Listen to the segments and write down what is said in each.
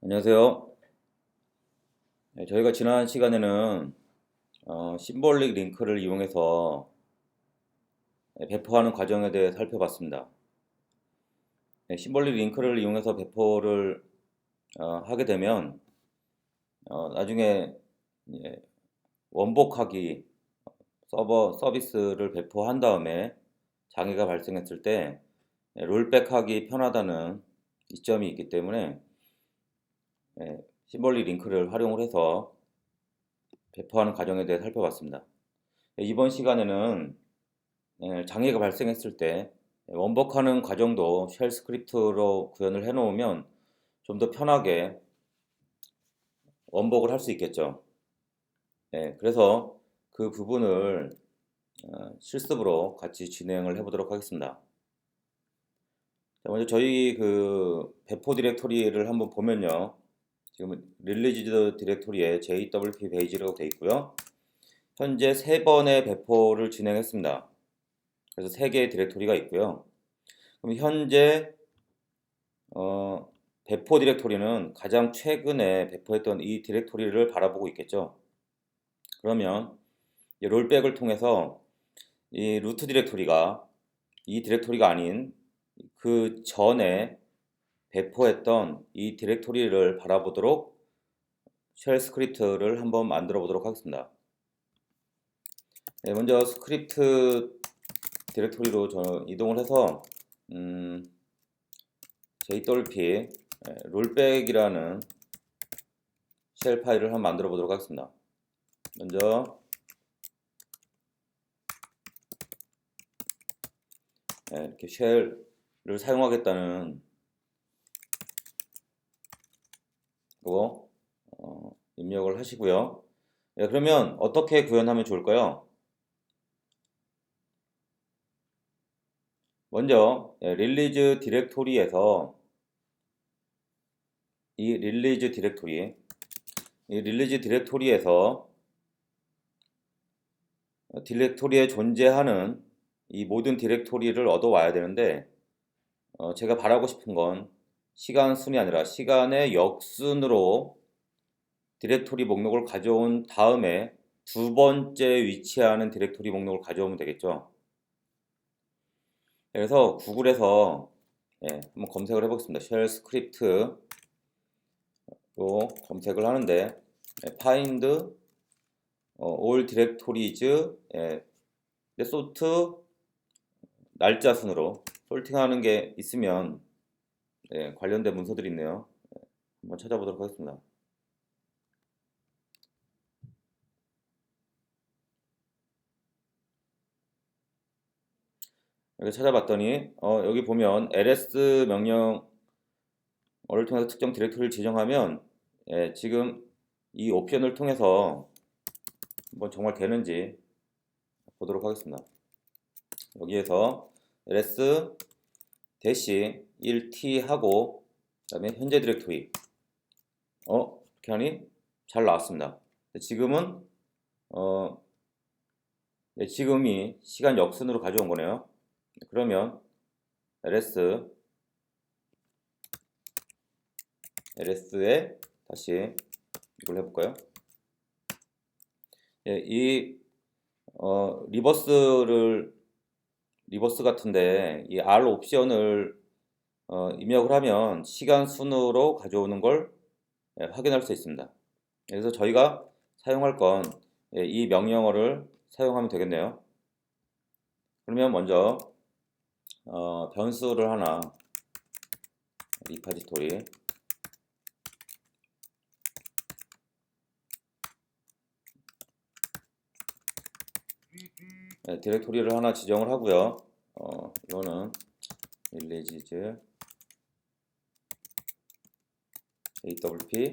안녕하세요. 네, 저희가 지난 시간에는 어, 심볼릭 링크를 이용해서 네, 배포하는 과정에 대해 살펴봤습니다. 네, 심볼릭 링크를 이용해서 배포를 어, 하게 되면 어, 나중에 원복하기 서버 서비스를 배포한 다음에 장애가 발생했을 때 네, 롤백하기 편하다는 이점이 있기 때문에 예, 심볼리 링크를 활용을 해서 배포하는 과정에 대해 살펴봤습니다. 예, 이번 시간에는 예, 장애가 발생했을 때 원복하는 과정도 쉘 스크립트로 구현을 해 놓으면 좀 더 편하게 원복을 할 수 있겠죠. 예, 그래서 그 부분을 어, 실습으로 같이 진행을 해보도록 하겠습니다. 자, 먼저 저희 그 배포 디렉토리를 한번 보면요. 지금 릴리지드 디렉토리에 JWP 베이지라고 되어 있고요. 현재 세 번의 배포를 진행했습니다. 그래서 세 개의 디렉토리가 있고요. 그럼 현재 어, 배포 디렉토리는 가장 최근에 배포했던 이 디렉토리를 바라보고 있겠죠. 그러면 이 롤백을 통해서 이 루트 디렉토리가 이 디렉토리가 아닌 그 전에 배포했던 이 디렉토리를 바라보도록 쉘 스크립트를 한번 만들어 보도록 하겠습니다. 네, 먼저 스크립트 디렉토리로 저 이동을 해서 음, jwp 네, 롤백이라는 쉘 파일을 한번 만들어 보도록 하겠습니다. 먼저 네, 이렇게 쉘을 사용하겠다는 거 어, 입력을 하시고요. 네, 그러면 어떻게 구현하면 좋을까요? 먼저 네, 릴리즈 디렉토리에서 이 릴리즈 디렉토리 이 릴리즈 디렉토리에서 디렉토리에 존재하는 이 모든 디렉토리를 얻어와야 되는데 어, 제가 바라고 싶은 건 시간 순이 아니라 시간의 역순으로 디렉토리 목록을 가져온 다음에 두 번째 위치하는 디렉토리 목록을 가져오면 되겠죠. 그래서 구글에서 예, 한번 검색을 해보겠습니다. 쉘 스크립트로 검색을 하는데 예, find 어, all directories 예, 소트 날짜 순으로 솔팅하는 게 있으면 예, 관련된 문서들이 있네요. 예, 한번 찾아보도록 하겠습니다. 이렇게 찾아봤더니 어, 여기 보면 ls 명령어를 통해서 특정 디렉토리를 지정하면 예, 지금 이 옵션을 통해서 한번 정말 되는지 보도록 하겠습니다. 여기에서 ls 대시 1t 하고 그다음에 현재 디렉토리 어 이렇게 하니 잘 나왔습니다. 지금은 어 네, 지금이 시간 역순으로 가져온 거네요. 그러면 ls ls에 다시 이걸 해볼까요? 예, 이 어, 리버스를 리버스 같은데 이 R 옵션을 어, 입력을 하면 시간 순으로 가져오는 걸 예, 확인할 수 있습니다. 그래서 저희가 사용할 건이 예, 명령어를 사용하면 되겠네요. 그러면 먼저 어, 변수를 하나 리파지토리 네, 디렉토리를 하나 지정을 하고요. 어, 이거는 릴리지즈 awp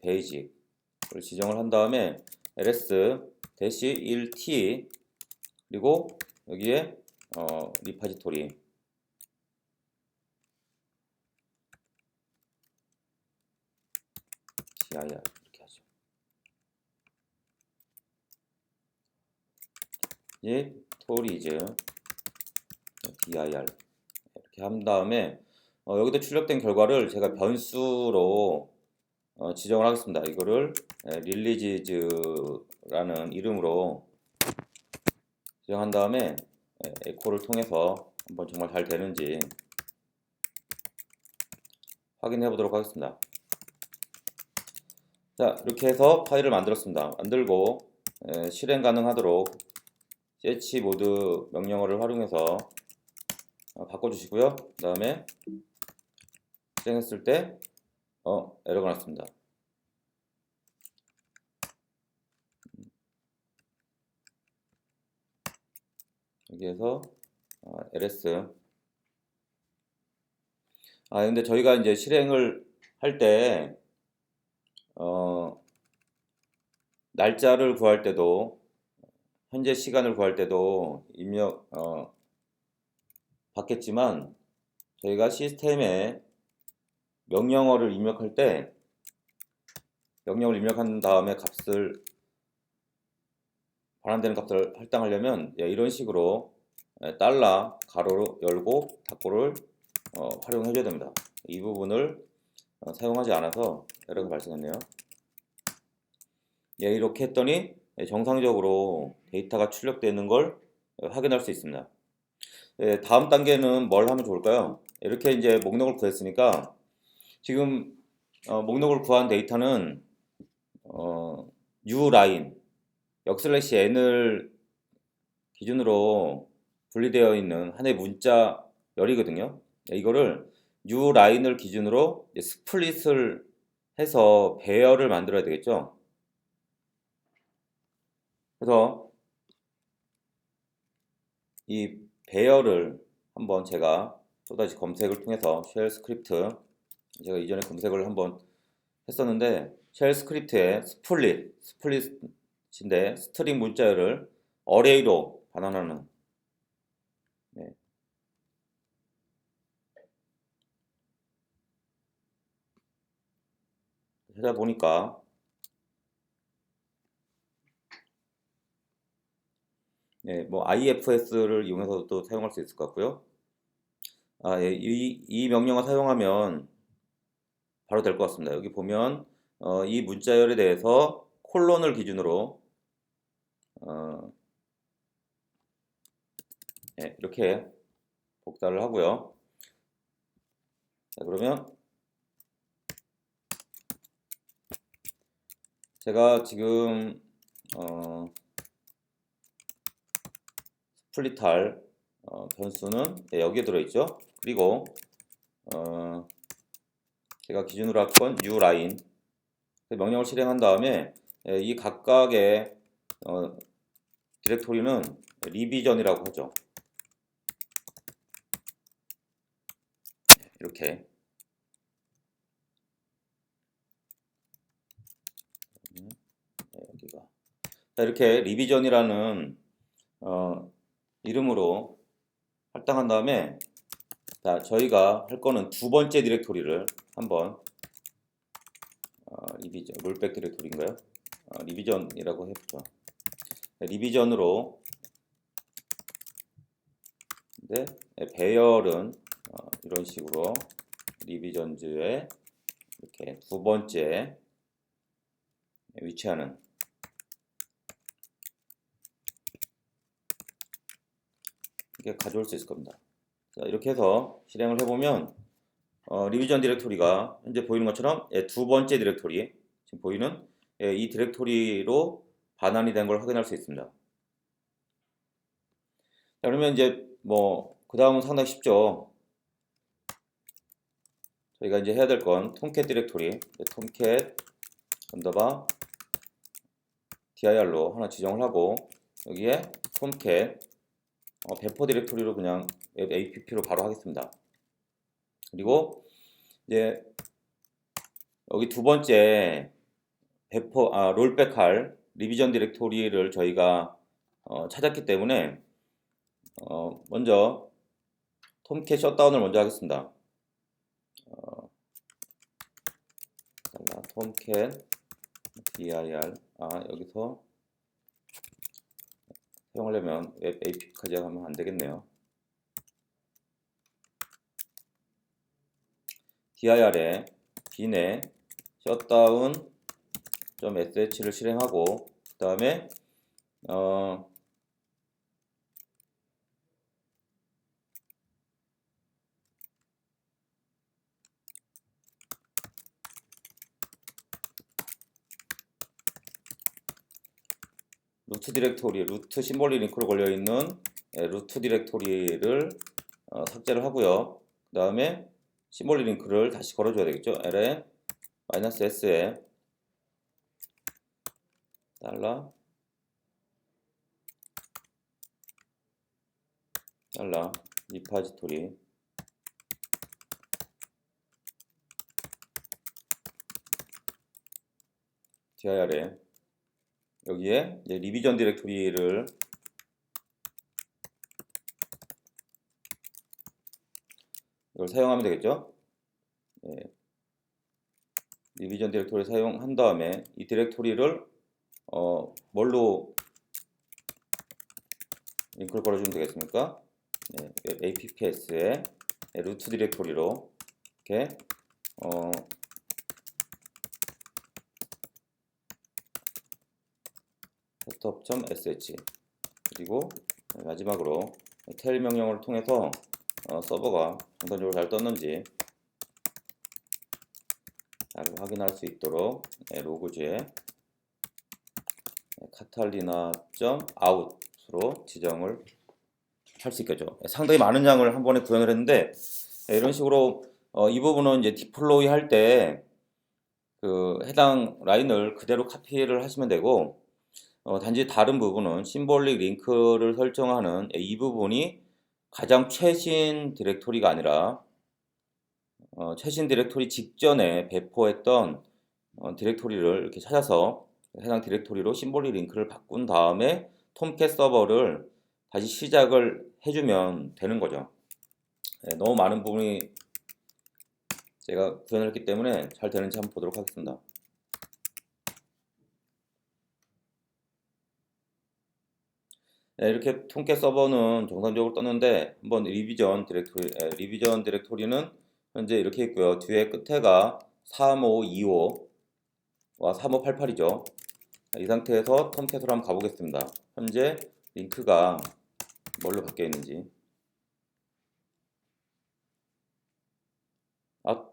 베이직을 지정을 한 다음에 ls 1t 그리고 여기에 어, 리파지토리. dir 이렇게 하죠. 이제 토리즈 dir 이렇게 한 다음에 어, 여기다 출력된 결과를 제가 변수로 어, 지정을 하겠습니다. 이거를 릴리지즈라는 이름으로 지정한 다음에 에, 에코를 통해서 한번 정말 잘 되는지 확인해 보도록 하겠습니다. 자, 이렇게 해서 파일을 만들었습니다. 만들고 에, 실행 가능하도록 셋치 모드 명령어를 활용해서 어, 바꿔주시고요. 그 다음에 실행했을 때 어, 에러가 났습니다. 여기에서 어, ls 아 근데 저희가 이제 실행을 할때 어, 날짜를 구할 때도 현재 시간을 구할 때도 입력 어, 받겠지만 저희가 시스템에 명령어를 입력할 때 명령을 입력한 다음에 값을 반환되는 값을 할당하려면 예, 이런 식으로 예, 달러 가로 열고 닫고를 어, 활용해 줘야 됩니다. 이 부분을 어, 사용하지 않아서 에러가 발생했네요. 예, 이렇게 했더니 예, 정상적으로 데이터가 출력되는 걸 어, 확인할 수 있습니다. 예, 다음 단계는 뭘 하면 좋을까요? 이렇게 이제 목록을 구했으니까 지금 어, 목록을 구한 데이터는 어, U 라인 역슬래시 n을 기준으로 분리되어 있는 하나의 문자 열이거든요. 이거를 U 라인을 기준으로 스플릿을 해서 배열을 만들어야 되겠죠. 그래서 이 배열을 한번 제가 또다시 검색을 통해서 쉘 스크립트 제가 이전에 검색을 한번 했었는데 쉘 스크립트에 스플릿 스플릿인데 스트링 문자열을 어레이로 반환하는 네. 찾아보니까 네, 뭐 IFS를 이용해서도 또 사용할 수 있을 것 같고요. 아, 예, 이, 이 명령어 사용하면 바로 될 것 같습니다. 여기 보면 어, 이 문자열에 대해서 콜론을 기준으로 어, 네, 이렇게 복사를 하고요. 자, 그러면 제가 지금 어, 스플릿할 어, 변수는 네, 여기에 들어있죠. 그리고 어, 제가 기준으로 할 건 uline 명령을 실행한 다음에 예, 이 각각의 어, 디렉토리는 리비전이라고 하죠. 이렇게. 네, 여기가. 자, 이렇게 리비전이라는 어, 이름으로 할당한 다음에 자, 저희가 할 거는 두 번째 디렉토리를 한번 어, 리비전, 롤백 디렉토리인가요? 어, 리비전이라고 해보죠. 네, 리비전으로 근데 네, 배열은 어, 이런 식으로 리비전즈에 이렇게 두 번째 위치하는 이렇게 가져올 수 있을 겁니다. 자, 이렇게 해서 실행을 해보면 어, 리비전 디렉토리가 현재 보이는 것처럼 예, 두 번째 디렉토리 지금 보이는 예, 이 디렉토리로 반환이 된 걸 확인할 수 있습니다. 자, 그러면 이제 뭐 그 다음은 상당히 쉽죠. 저희가 이제 해야 될 건 톰캣 디렉토리 톰캣 언더바 dir로 하나 지정을 하고 여기에 톰캣 어, 배포 디렉토리로 그냥 웹 app로 바로 하겠습니다. 그리고 이제 여기 두 번째 배포 아, 롤백할 리비전 디렉토리를 저희가 어, 찾았기 때문에 어, 먼저 톰캣 셧다운을 먼저 하겠습니다. 어, 톰캣 dir 아 여기서 사용하려면 웹 AP까지 하면 안 되겠네요. Dir에 bin에 shutdown sh를 실행하고 그 다음에 어, 루트 디렉토리, 루트 심볼리 링크로 걸려 있는 예, 루트 디렉토리를 어, 삭제를 하고요. 그 다음에 심볼리 링크를 다시 걸어줘야 되겠죠. l에 마이너스 s에 달러 달러 리파지토리 dir에 여기에 리비전 디렉토리를 이걸 사용하면 되겠죠. 예. 리비전 디렉토리 사용한 다음에 이 디렉토리를 어, 뭘로 링크를 걸어주면 되겠습니까? 네, apps에 루트 디렉토리로 이렇게 어, setup.sh 그리고 마지막으로 텔 명령을 통해서 어, 서버가 정상적으로 잘 떴는지 잘 확인할 수 있도록 네, 로그즈에 카탈리나.out으로 지정을 할 수 있겠죠. 상당히 많은 양을 한 번에 구현을 했는데 네, 이런 식으로 어, 이 부분은 이제 디플로이 할 때 그 해당 라인을 그대로 카피를 하시면 되고 어, 단지 다른 부분은 심볼릭 링크를 설정하는 이 부분이 가장 최신 디렉토리가 아니라 어, 최신 디렉토리 직전에 배포했던 어, 디렉토리를 이렇게 찾아서 해당 디렉토리로 심볼릭 링크를 바꾼 다음에 톰캣 서버를 다시 시작을 해주면 되는 거죠. 네, 너무 많은 부분이 제가 구현을 했기 때문에 잘 되는지 한번 보도록 하겠습니다. 네, 이렇게 통계 서버는 정상적으로 떴는데 한번 리비전 디렉토리 에, 리비전 디렉토리는 현재 이렇게 있고요. 뒤에 끝에가 3525와 3588이죠. 이 상태에서 톰캣으로 한번 가보겠습니다. 현재 링크가 뭘로 바뀌어 있는지 아,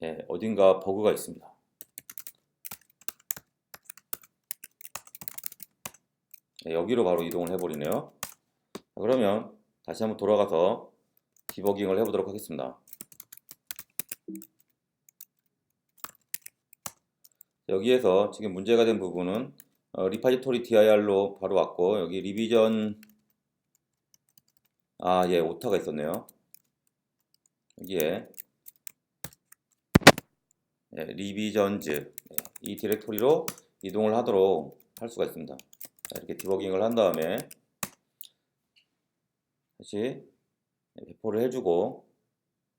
네, 어딘가 버그가 있습니다. 여기로 바로 이동을 해버리네요. 자, 그러면 다시 한번 돌아가서 디버깅을 해보도록 하겠습니다. 여기에서 지금 문제가 된 부분은 어, 리파지토리 dir로 바로 왔고 여기 리비전 아 예 오타가 있었네요. 여기에 예, 리비전즈 이 디렉토리로 이동을 하도록 할 수가 있습니다. 자, 이렇게 디버깅을 한 다음에 다시 배포를 해주고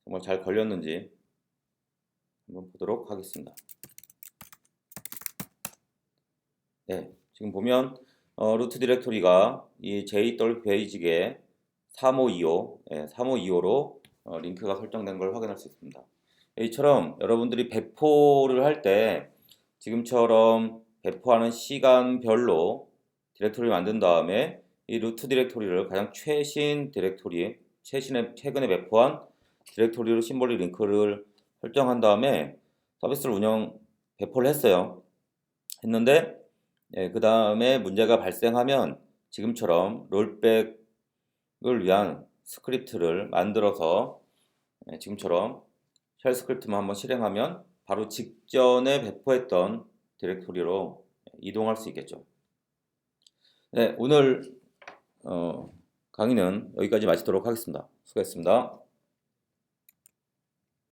정말 잘 걸렸는지 한번 보도록 하겠습니다. 네, 지금 보면 어, 루트 디렉토리가 이 JW 베이직에 3525, 예, 3525로 어, 링크가 설정된 걸 확인할 수 있습니다. 이처럼 여러분들이 배포를 할 때 지금처럼 배포하는 시간별로 디렉토리를 만든 다음에 이 루트 디렉토리를 가장 최신 디렉토리, 최신에 최근에 배포한 디렉토리로 심볼릭 링크를 설정한 다음에 서비스를 운영 배포를 했어요. 했는데 예, 그 다음에 문제가 발생하면 지금처럼 롤백을 위한 스크립트를 만들어서 예, 지금처럼 쉘 스크립트만 한번 실행하면 바로 직전에 배포했던 디렉토리로 이동할 수 있겠죠. 네, 오늘 어, 강의는 여기까지 마치도록 하겠습니다. 수고했습니다.